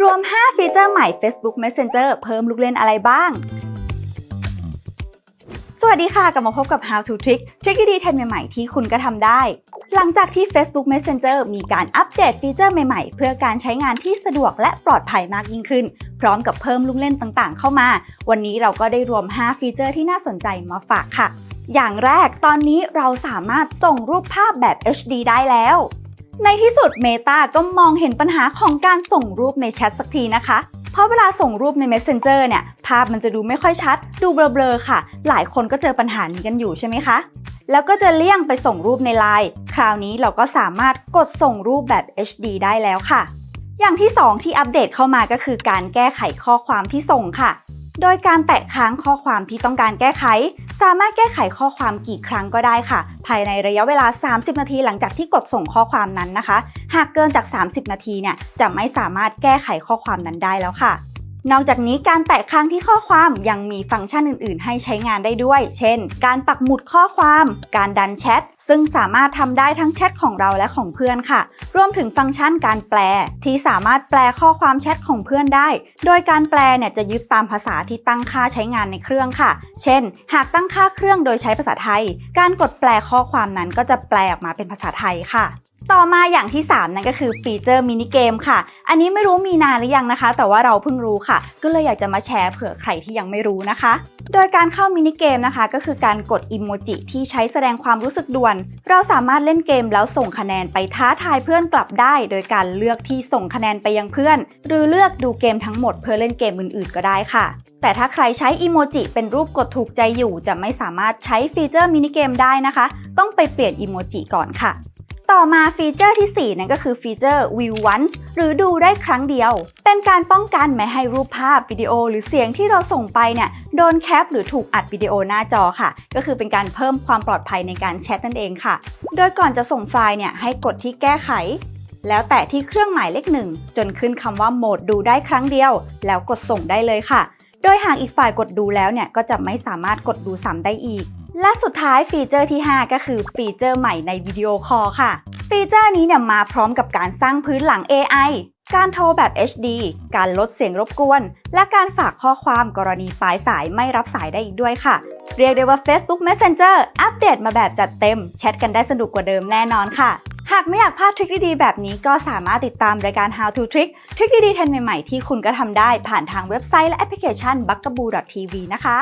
รวม 5 ฟีเจอร์ใหม่ Facebook Messenger เพิ่มลูกเล่นอะไรบ้าง สวัสดีค่ะ กลับมาพบกับ How to Trick ทริคดีๆเทรนใหม่ๆที่คุณก็ทำได้ หลังจากที่ Facebook Messenger มีการอัปเดตฟีเจอร์ใหม่ๆ เพื่อการใช้งานที่สะดวกและปลอดภัยมากยิ่งขึ้น พร้อมกับเพิ่มลูกเล่นต่างๆ เข้ามา วันนี้เราก็ได้รวม 5 ฟีเจอร์ที่น่าสนใจมาฝากค่ะ อย่างแรกตอนนี้เราสามารถส่งรูปภาพแบบ HD ได้แล้ว ในที่สุด Meta ก็มองเห็นปัญหาของการส่งรูปในแชทสักทีนะคะ เพราะเวลาส่งรูปใน Messenger เนี่ย ภาพมันจะดูไม่ค่อยชัด ดูเบลอๆค่ะ หลายคนก็เจอปัญหานี้กันอยู่ใช่ไหมคะ แล้วก็จะเลี่ยงไปส่งรูปในไลน์คราวนี้เราก็สามารถกดส่งรูปแบบ HD ได้แล้วค่ะ อย่างที่ 2 ที่อัปเดตเข้ามาก็คือการแก้ไขข้อความที่ส่งค่ะ โดยการแตะค้างข้อความที่ต้องการแก้ไข สามารถแก้ไขข้อความกี่ครั้งก็ได้ค่ะ ภายในระยะเวลา 30 นาทีหลังจากที่กดส่งข้อความนั้นนะคะ หากเกินจาก 30 นาทีเนี่ยจะไม่สามารถแก้ไขข้อความนั้นได้แล้วค่ะ นอกจากนี้การแตะค้างที่ข้อความยังมีฟังก์ชันอื่น ๆ ให้ใช้งานได้ด้วย เช่น การปักหมุดข้อความ การดันแชท ซึ่งสามารถทำได้ทั้งแชทของเราและของเพื่อนค่ะ รวมถึงฟังก์ชันการแปล ที่สามารถแปลข้อความแชทของเพื่อนได้ โดยการแปลเนี่ยจะยึดตามภาษาที่ตั้งค่าใช้งานในเครื่องค่ะ เช่น หากตั้งค่าเครื่องโดยใช้ภาษาไทย การกดแปลข้อความนั้นก็จะแปลออกมาเป็นภาษาไทยค่ะ ต่อมาอย่างที่ 3 นั่นก็คือฟีเจอร์มินิเกมค่ะ อันนี้ไม่รู้มีนานหรือยังนะคะ แต่ว่าเราเพิ่งรู้ค่ะ ก็เลยอยากจะมาแชร์เผื่อใครที่ยังไม่รู้นะคะ โดยการเข้ามินิเกมนะคะ ก็คือการกดอิโมจิที่ใช้แสดงความรู้สึกด่วน เราสามารถเล่นเกมแล้วส่งคะแนนไปท้าทายเพื่อนกลับได้ โดยการเลือกที่ส่งคะแนนไปยังเพื่อน หรือเลือกดูเกมทั้งหมดเพื่อเล่นเกมอื่น ๆ ก็ได้ค่ะ แต่ถ้าใครใช้อิโมจิเป็นรูปกดถูกใจอยู่ จะไม่สามารถใช้ฟีเจอร์มินิเกมได้นะคะ ต้องไปเปลี่ยนอิโมจิก่อนค่ะ ต่อมาฟีเจอร์ที่ 4 นั่นก็คือฟีเจอร์ View Once หรือดูได้ครั้งเดียว เป็นการป้องกันไม่ให้รูปภาพวิดีโอ หรือเสียงที่เราส่งไปเนี่ยโดนแคปหรือถูกอัดวิดีโอหน้าจอค่ะ ก็คือเป็นการเพิ่มความปลอดภัยในการแชทนั่นเองค่ะ โดยก่อนจะส่งไฟล์เนี่ยให้กดที่แก้ไข แล้วแตะที่เครื่องหมายเลขหนึ่งจนขึ้นคำว่าโหมดดูได้ครั้งเดียว แล้วกดส่งได้เลยค่ะ โดยหากอีกฝ่ายกดดูแล้วเนี่ยก็จะไม่สามารถกดดูซ้ำได้อีก และสุดท้ายฟีเจอร์ที่ 5 ก็คือฟีเจอร์ใหม่ในวิดีโอคอลค่ะ ฟีเจอร์นี้เนี่ยมาพร้อมกับการสร้างพื้นหลัง AI การโทรแบบ HD การลดเสียงรบกวน และการฝากข้อความกรณีปลายสายไม่รับสายได้อีกด้วยค่ะ เรียกได้ว่า Facebook Messenger อัปเดตมาแบบจัดเต็ม แชทกันได้สนุกกว่าเดิมแน่นอนค่ะ หากไม่อยากพลาดทริคดีๆ แบบนี้ก็สามารถติดตามรายการ How to Trick ทริคดีๆเทรนใหม่ๆ ที่คุณก็ทำได้ผ่านทางเว็บไซต์และแอปพลิเคชัน b u g a b o o TV นะคะ